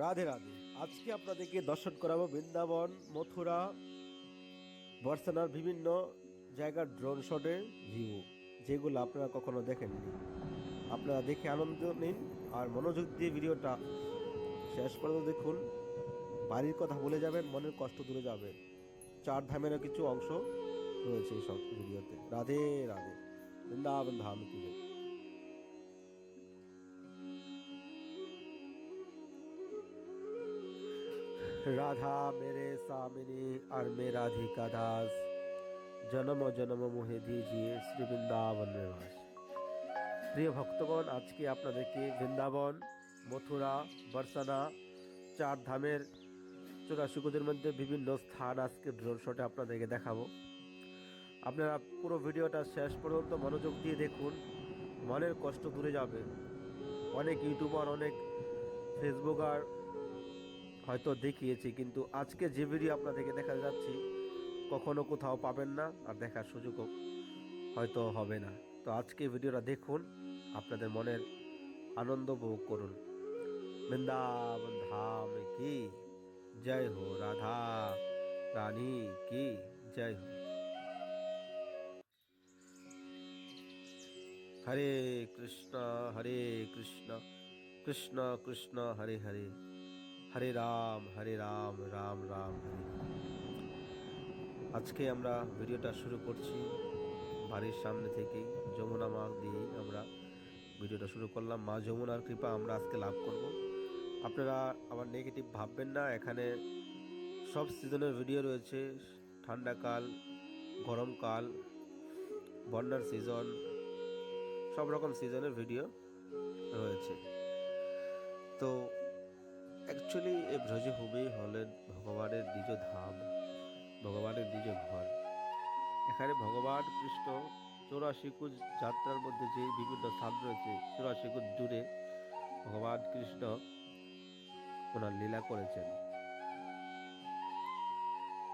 রাধে রাধে। আজকে আপনাদেরকে দর্শন করাবো বৃন্দাবন, মথুরা বর্ষানার বিভিন্ন জায়গার ড্রোন শটের ভিউ যেগুলো আপনারা কখনো দেখেননি। আপনারা দেখে আনন্দ নিন আর মনোযোগ দিয়ে ভিডিওটা শেষ পর্যন্ত দেখুন। বাড়ির কথা ভুলে যাবেন, মনের কষ্ট দূরে যাবে চার ধামেরও কিছু অংশ রয়েছে এই সব ভিডিওতে রাধে রাধে। বৃন্দাবন ধাম কি রাধা মেরে সামিনী আর মে রাধিকা দাস জনম জনম মোহে দিজিয়ে শ্রী বৃন্দাবন নিবাস প্রিয় ভক্তগণ আজকে আপনাদেরকে বৃন্দাবন মথুরা বর্ষানা চার ধামের চোরাশুকুদের মধ্যে বিভিন্ন স্থান আজকে ড্রোন শটে আপনাদেরকে দেখাবো আপনারা পুরো ভিডিওটা শেষ পর্যন্ত মনোযোগ দিয়ে দেখুন মনের কষ্ট দূরে যাবে অনেক ইউটিউবার অনেক ফেসবুকার হয়তো দেখিয়েছি, কিন্তু আজকে যে ভিডিও আপনাদেরকে দেখা যাচ্ছি, কখনো কোথাও পাবেন না আর দেখার সুযোগও হয়তো হবে না। তো আজকে ভিডিওটা দেখুন, আপনাদের মনের আনন্দ উপভোগ করুন। বৃন্দাবন ধাম কি? জয় হো, রাধা রানী কি? জয় হো। হরে কৃষ্ণ হরে কৃষ্ণ কৃষ্ণ কৃষ্ণ, হরে হরে। হরে রাম হরে রাম রাম রাম, হরে। আজকে আমরা ভিডিওটা শুরু করছি বাড়ির সামনে থেকে যমুনা মা দিয়ে আমরা ভিডিওটা শুরু করলাম। মা যমুনার কৃপা আমরা আজকে লাভ করব। আপনারা আবার নেগেটিভ ভাববেন না, এখানে সব সিজনের ভিডিও রয়েছে। ঠান্ডাকাল, গরমকাল, বন্যার সিজন সব রকম সিজনের ভিডিও রয়েছে। তো অ্যাকচুয়ালি এই ব্রজভূমি হলেন ভগবানের নিজ ধাম, ভগবানের নিজ ঘর। এখানে ভগবান কৃষ্ণ চৌরাশি কুজ যাত্রার মধ্যে যে বিভিন্ন স্থান রয়েছে, চৌরাশি কুজ জুড়ে ভগবান কৃষ্ণ ওনার লীলা করেছেন।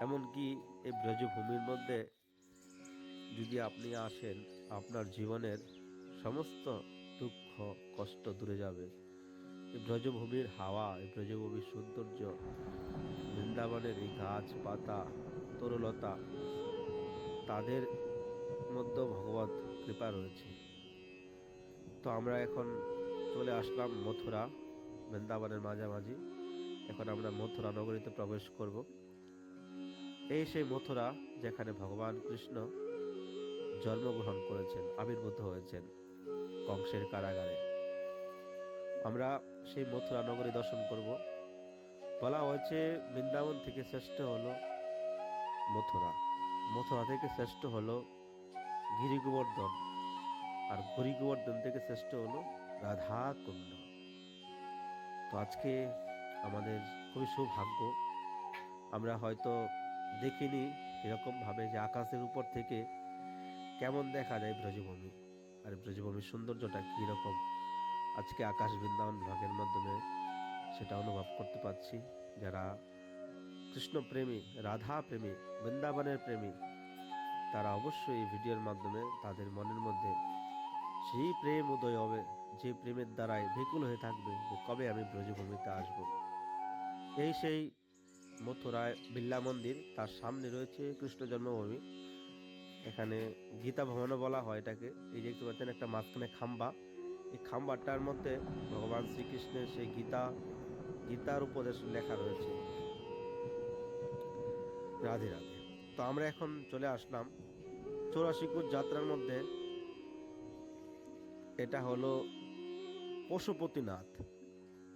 এমনকি এই ব্রজভূমির মধ্যে যদি আপনি আসেন, আপনার জীবনের সমস্ত দুঃখ, কষ্ট দূরে যাবে। এই ব্রজভূমির হাওয়া, এই ব্রজভূমির সৌন্দর্য, বৃন্দাবনের এই গাছ পাতা তরুলতা, তাদের মধ্যে ভগবত কৃপা রয়েছে। তো আমরা এখন চলে আসলাম মথুরা, বৃন্দাবনের মাঝামাঝি। এখন আমরা মথুরা নগরীতে প্রবেশ করব। এই সেই মথুরা যেখানে ভগবান কৃষ্ণ জন্মগ্রহণ করেছেন, আবির্ভূত হয়েছেন কংসের কারাগারে। আমরা সেই মথুরা নগরী দর্শন করব। বলা হয়েছে বৃন্দাবন থেকে শ্রেষ্ঠ হলো মথুরা। মথুরা থেকে শ্রেষ্ঠ হলো গিরি গোবর্ধন আর গিরি গোবর্ধন থেকে শ্রেষ্ঠ হলো রাধা কুণ্ড তো আজকে আমাদের খুবই সৌভাগ্য, আমরা হয়তো দেখিনি এরকমভাবে যে আকাশের উপর থেকে কেমন দেখা যায় ব্রজভূমি, আর ব্রজভূমির সৌন্দর্যটা কীরকম। আজকে আকাশ বৃন্দাবন ব্লগের মাধ্যমে সেটা অনুভব করতে পারছি। যারা কৃষ্ণ প্রেমী রাধা প্রেমী বৃন্দাবনের প্রেমী, তারা অবশ্যই এই ভিডিওর মাধ্যমে তাদের মনের মধ্যে সেই প্রেম উদয় হবে, যে প্রেমের দ্বারাই বেকুল হয়ে থাকবে যে কবে আমি ব্রজভূমিতে আসব। এই সেই মথুরায় বিল্লা মন্দির, তার সামনে রয়েছে কৃষ্ণ জন্মভূমি। এখানে গীতা ভবনও বলা হয় এটাকে। এই দেখতে পাচ্ছেন একটা মাঝখানে খাম্বা। এই খাম্বাটার মধ্যে ভগবান শ্রীকৃষ্ণের সেই গীতা, গীতার উপদেশ লেখা রয়েছে। রাধে রাধে। তো আমরা এখন চলে আসলাম চৌরাশিকুর যাত্রার মধ্যে। এটা হলো পশুপতিনাথ।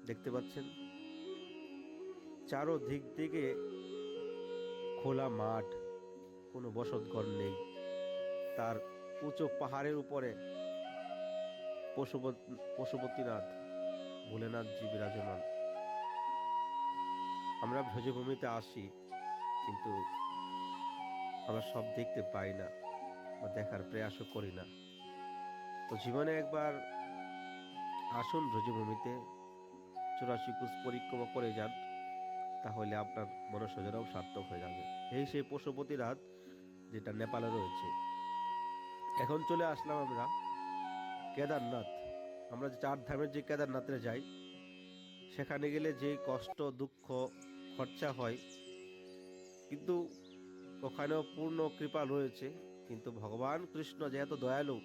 দেখতে পাচ্ছেন? চারো দিক থেকে খোলা মাঠ, কোনো বসতঘর নেই। তার উঁচু পাহাড়ের উপরে পশুপত পশুপতিনাথ ভোলেনাথজি বিরাজমান। আমরা ভ্রজভূমিতে আসি, কিন্তু আমরা সব দেখতে পাই না বা দেখার প্রয়াসও করি না। তো জীবনে একবার আসুন ভ্রজভূমিতে চুরাশি কুশ পরিক্রমা করে যান, তাহলে আপনার মনসজরাও সার্থক হয়ে যাবে। এই সেই পশুপতিনাথ, যেটা নেপালে রয়েছে। এখন চলে আসলাম আমরা কেদারনাথ, আমরা যে চার ধামের যে কেদারনাথে যাই, সেখানে গেলে যে কষ্ট, দুঃখ, খরচা হয়, কিন্তু ওখানেও পূর্ণ কৃপা রয়েছে। কিন্তু ভগবান কৃষ্ণ যেহেতু দয়ালু,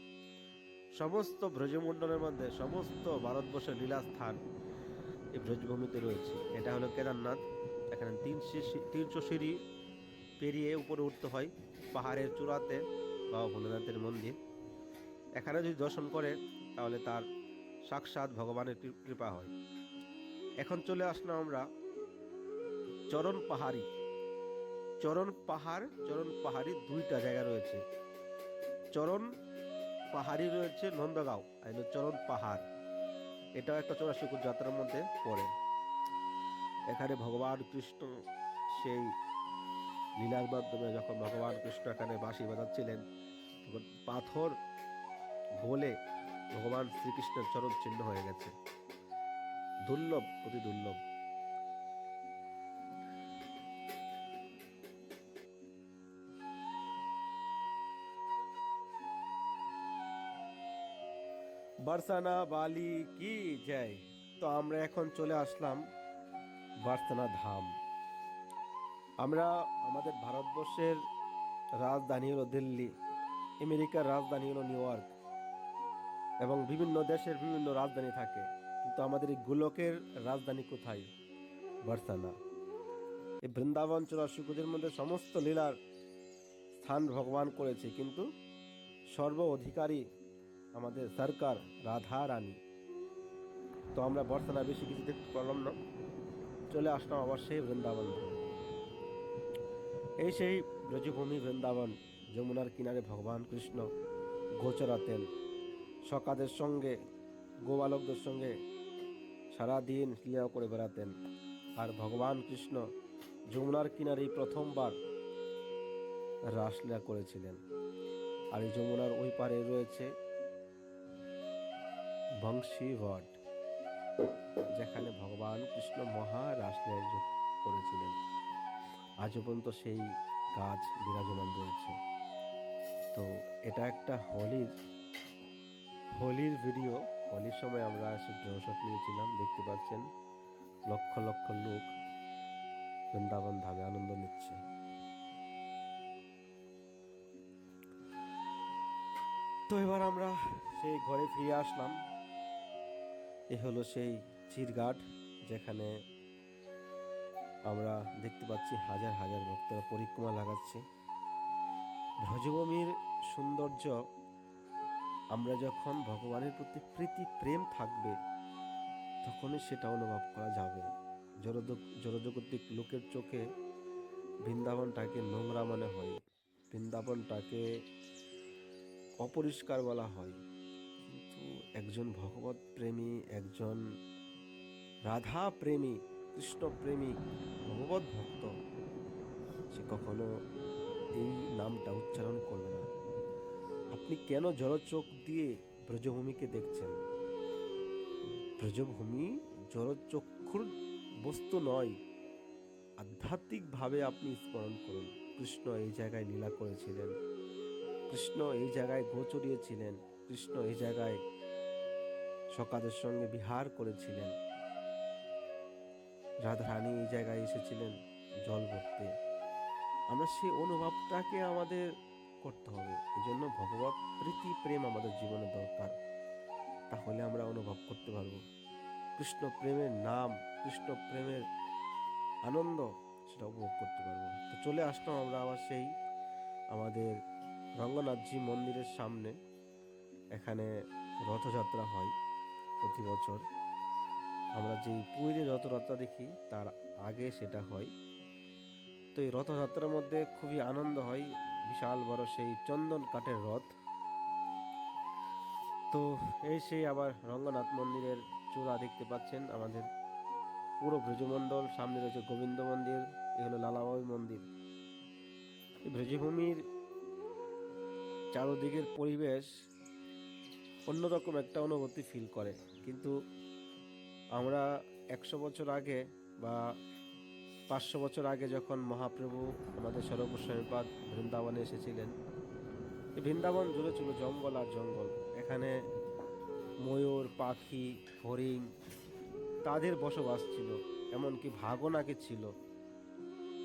সমস্ত ব্রজমণ্ডলের মধ্যে, সমস্ত ভারতবর্ষের লীলা স্থান এই ব্রজভূমিতে রয়েছে। এটা হলো কেদারনাথ। এখানে তিনশো তিনশো সিঁড়ি পেরিয়ে উপরে উঠতে হয়, পাহাড়ের চূড়াতে বাবা ভোলেনাথের মন্দির। এখানে যদি দর্শন করে তাহলে তার সাক্ষাৎ ভগবানের কৃপা হয়। এখন চলে আসলাম আমরা চরণ পাহাড়ি। চরণ পাহাড়, চরণ পাহাড়ি দুইটা জায়গা রয়েছে। চরণ পাহাড়ি রয়েছে নন্দগাঁও আর চরণ পাহাড়। এটাও একটা চৌরাশিকুর যাত্রার মধ্যে পড়ে। এখানে ভগবান কৃষ্ণ সেই লীলার মাধ্যমে যখন ভগবান কৃষ্ণ এখানে বাঁশি বাজাচ্ছিলেন, তখন পাথর গলে ভগবান শ্রীকৃষ্ণের চরণ চিহ্ন হয়ে গেছে। দুর্লভ, অতি দুর্লভ। বার্সানা বালি কি জয়? তো আমরা এখন চলে আসলাম বার্সানা ধাম। আমরা আমাদের ভারতবর্ষের রাজধানী হলো দিল্লি, আমেরিকার রাজধানী হলো নিউ ইয়র্ক। এবং বিভিন্ন দেশের বিভিন্ন রাজধানী থাকে। কিন্তু আমাদের এই গোলকের রাজধানী কোথায়? বার্সানা এই বৃন্দাবন চৌরাশিকুজের মধ্যে সমস্ত লীলার স্থান ভগবান করেছে, কিন্তু সর্ব অধিকারী আমাদের সরকার রাধা রানী। তো আমরা বর্ষানা বেশি কিছু দেখতে পারলাম না। চলে আসলাম আবার সেই বৃন্দাবন এই সেই ব্রজভূমি বৃন্দাবন, যমুনার কিনারে ভগবান কৃষ্ণ গোচরাতেন। সকাদের সঙ্গে, গোবালকদের সঙ্গে সারাদিন লীলা করে বেড়াতেন। আর ভগবান কৃষ্ণ যমুনার কিনারেই প্রথমবার রাসলীলা করেছিলেন। আর এই যমুনার ওই পারে রয়েছে বংশীবট যেখানে ভগবান কৃষ্ণ মহা রাসলীলা করেছিলেন। আজও পর্যন্ত সেই গাছ বিরাজমান রয়েছে। তো এটা একটা হোলির হোলির ভিডিও হোলির সময় আমরা ড্রোশট নিয়েছিলাম, দেখতে পাচ্ছেন, লক্ষ লক্ষ লোক বৃন্দাবন ধামে আনন্দ নিচ্ছে। তো এবার আমরা সেই ঘরে ফিরে আসলাম। এ হলো সেই চিরঘাট, যেখানে আমরা দেখতে পাচ্ছি হাজার হাজার ভক্তরা পরিক্রমা লাগাচ্ছে। ব্রজভূমির সৌন্দর্য আমরা যখন ভগবানের প্রতি প্রীতি, প্রেম থাকবে, তখনই সেটা অনুভব করা যাবে। জড়জগতিক লোকের চোখে বৃন্দাবনটাকে নোংরা মনে হয়। বৃন্দাবনটাকে অপরিষ্কার বলা হয়। কিন্তু একজন ভগবত প্রেমী, একজন রাধা প্রেমী, কৃষ্ণ প্রেমী, ভগবত ভক্ত, সে কখনো এই নামটা উচ্চারণ করবে না। আপনি কেন জলচোখ দিয়ে ব্রজভূমিকে দেখছেন? ব্রজভূমি জলচক্ষুর বস্তু নয়। আধ্যাত্মিকভাবে আপনি স্মরণ করুন। কৃষ্ণ এই জায়গায় লীলা করেছিলেন। কৃষ্ণ এই জায়গায় গোচরিয়েছিলেন কৃষ্ণ এই জায়গায় সকাদের সঙ্গে বিহার করেছিলেন। রাধারানী এই জায়গায় এসেছিলেন জল ভরতে। আমরা সেই অনুভবটাকে আমাদের করতে হবে। এজন্য জন্য ভগবত প্রীতি, প্রেম আমাদের জীবনে দরকার। তাহলে আমরা অনুভব করতে পারব। কৃষ্ণ প্রেমের নাম, কৃষ্ণ প্রেমের আনন্দ সেটা উপভোগ করতে পারব। তো চলে আসলাম আমরা আবার সেই আমাদের রঙ্গনাথজি মন্দিরের সামনে। এখানে রথযাত্রা হয় প্রতি বছর। আমরা যেই পুরীতে রথযাত্রা দেখি, তার আগে সেটা হয়। তো এই রথযাত্রার মধ্যে খুবই আনন্দ হয়। বিশাল বড় সেই চন্দন কাঠের রথ। তো এই সেই আবার রঙ্গনাথ মন্দিরের চূড়া দেখতে পাচ্ছেন আমাদের পুরো ব্রজমণ্ডল। সামনে রয়েছে গোবিন্দ মন্দির, এ হলো লালাবাবু মন্দির। ব্রজভূমির চারদিকের পরিবেশ অন্যরকম একটা অনুভূতি ফিল করে। কিন্তু আমরা একশো বছর আগে বা পাঁচশো বছর আগে যখন মহাপ্রভু আমাদের সর্বস্বামীপাদ বৃন্দাবনে এসেছিলেন, এই বৃন্দাবন জুড়ে ছিল জঙ্গল আর জঙ্গল। এখানে ময়ূর, পাখি, হরিণ তাদের বসবাস ছিল, এমনকি ভাগও নাকি ছিল।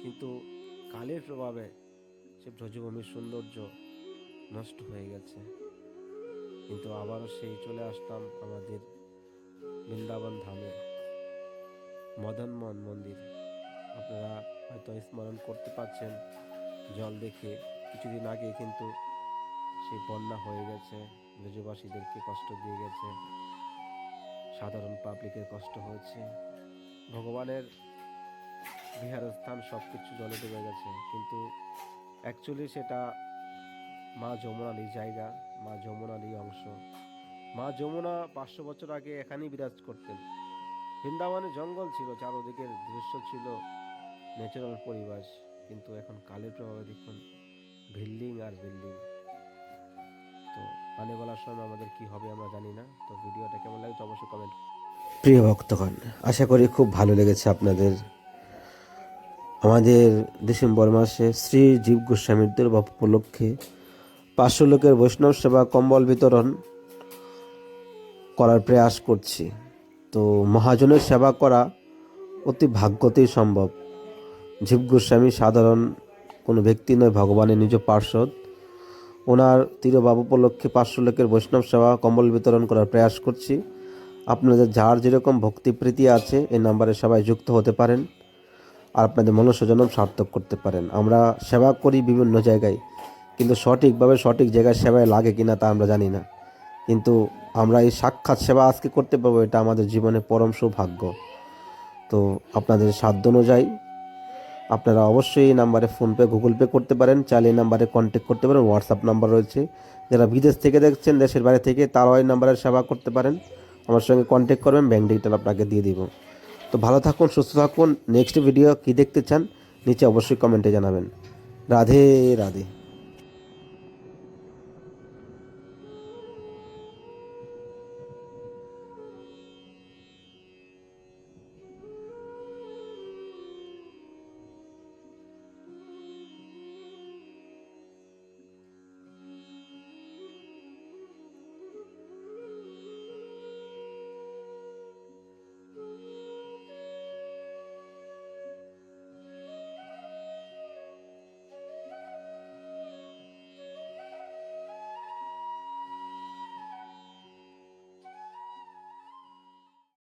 কিন্তু কালের প্রভাবে সে ব্রজভূমির সৌন্দর্য নষ্ট হয়ে গেছে। কিন্তু আবারও সেই চলে আসলাম আমাদের বৃন্দাবন ধামে, মদনমোহন মন্দির। আপনারা হয়তো স্মরণ করতে পারছেন, জল দেখে। কিছুদিন আগে কিন্তু সেই বন্যা হয়ে গেছে ব্রজবাসীদেরকে কষ্ট দিয়ে গেছে, সাধারণ পাবলিকের কষ্ট হয়েছে। ভগবানের বিহারস্থান সব কিছু জলে ডুবে গেছে, কিন্তু অ্যাকচুয়ালি সেটা মা যমুনারই জায়গা, মা যমুনারই অংশ। মা যমুনা পাঁচশো বছর আগে এখানেই বিরাজ করতেন। বৃন্দাবনে জঙ্গল ছিল, চারোদিকের দৃশ্য ছিল। ন্যাচারাল পরিবেশ, কিন্তু এখন কালের প্রভাবে দেখুন বিল্ডিং আর বিল্ডিং তো পানি আনেবেলার সময় আমাদের কি হবে আমরা জানি না, তো ভিডিওটা কেমন লাগছে অবশ্যই কমেন্ট প্রিয় ভক্তগণ, আশা করি খুব ভালো লেগেছে আপনাদের। আমাদের ডিসেম্বর মাসে শ্রী জীব গোস্বামীর দুর্বা উপলক্ষে পাঁচশো লোকের বৈষ্ণব সেবা কম্বল বিতরণ করার প্রয়াস করছি। তো মহাজনের সেবা করা অতি ভাগ্যতেই সম্ভব। জীব গোস্বামী সাধারণ কোনো ব্যক্তি নয়, ভগবানের নিজ পার্শ্বদ। ওনার তিরবাবু উপলক্ষে পাঁচশো লোকের বৈষ্ণব সেবা কম্বল বিতরণ করার প্রয়াস করছি। আপনাদের যার যেরকম ভক্তি প্রীতি আছে, এই নাম্বারে সবাই যুক্ত হতে পারেন আর আপনাদের মনুষ্যজনম সার্থক করতে পারেন। আমরা সেবা করি বিভিন্ন জায়গায়, কিন্তু সঠিকভাবে সঠিক জায়গায় সেবায় লাগে কিনা তা আমরা জানি না। কিন্তু আমরা এই সাক্ষাৎ সেবা আজকে করতে পারব, এটা আমাদের জীবনে পরম সৌভাগ্য। তো আপনাদের সাধ্য অনুযায়ী আপনারা অবশ্যই এই নাম্বারে ফোনপে, গুগল পে করতে পারেন। চাইলে এই নাম্বারে কন্ট্যাক্ট করতে পারেন। হোয়াটসঅ্যাপ নাম্বার রয়েছে। যারা বিদেশ থেকে দেখছেন, দেশের বাইরে থেকে, তারাও এই নাম্বারে সেবা করতে পারেন। আমার সঙ্গে কন্ট্যাক্ট করবেন ব্যাঙ্ক ডিটেল আপনাকে দিয়ে দিব। তো ভালো থাকুন, সুস্থ থাকুন। নেক্সট ভিডিও কী দেখতে চান, নিচে অবশ্যই কমেন্টে জানাবেন। রাধে রাধে।